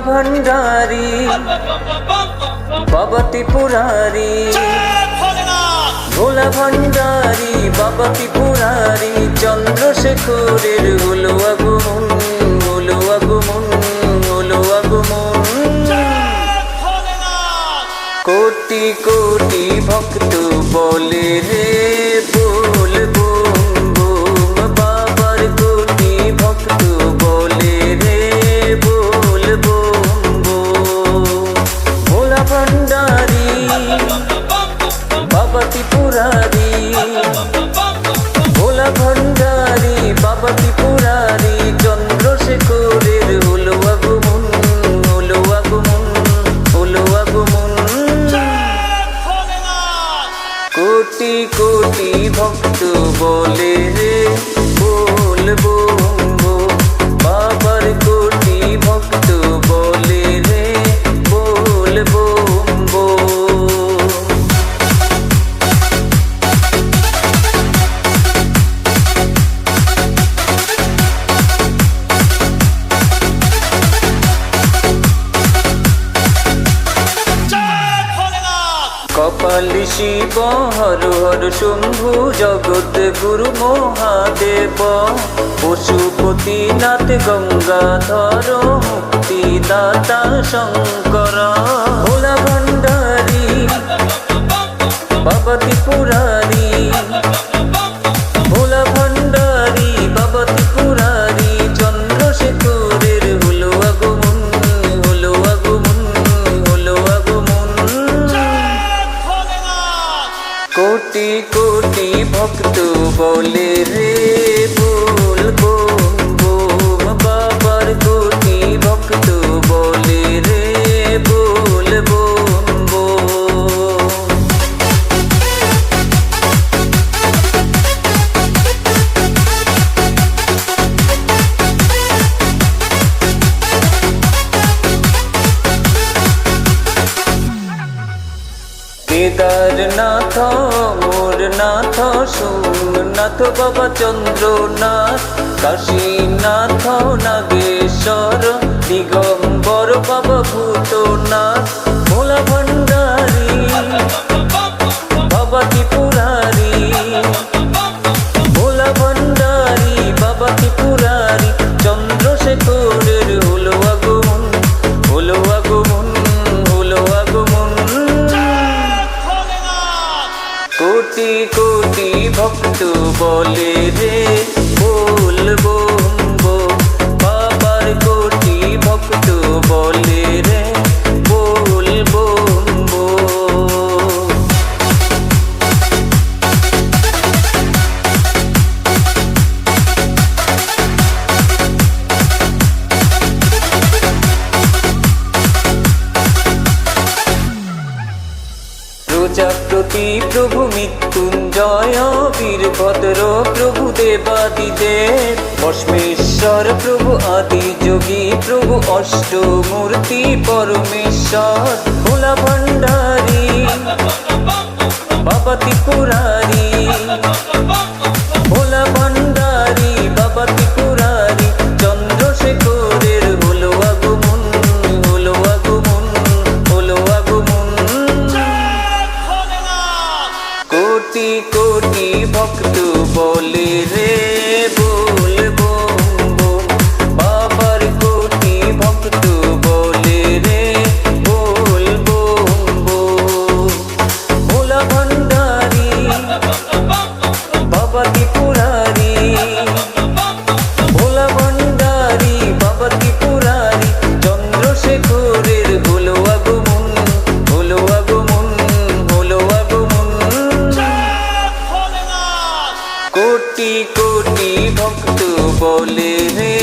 ভান্ডারি বাবা ত্রিপুরারি ভোলা ভান্ডারি বাবা ত্রিপুরারি চন্দ্রশেখরের হলো আগমন হলো আগমন হলো আগমন কোটি কোটি ভক্ত বলে রে ভোলা ভান্ডারি বাবা ত্রিপুরারি চন্দ্রশেখরের হলো আগমন হলো আগমন হলো আগমন কোটি কোটি ভক্ত বলে রে বল কপালি শিব হর হর শম্ভু জগৎ গুরু মহাদেব। পশুপতি নাথ গঙ্গাধর মুক্তিদাতা শঙ্কর। কোটি কোটি ভক্ত বলে রে বল বোম বোম বাবার কোটি ভক্ত বলে রে বল বোম বোম কেদারনাথ সোমনাথ বাবা চন্দ্রনাথ কাশীনাথ নাগেশ্বর দিগম্বর বাবা ভূতনাথ। কোটি কোটি ভক্ত বলে রে বলব বাবার কোটি ভক্ত বল মৃত্যুঞ্জয় বীরভদ্র প্রভু দেবাদিদেব অশ্মেশ্বর প্রভু আদি যোগী প্রভু অষ্টমূর্তি পরমেশ্বর। ভোলা ভণ্ডারী, বাবা ত্রিপুরারি। কোটি ভক্ত বলে রে। কোটি কোটি ভক্ত বলে রে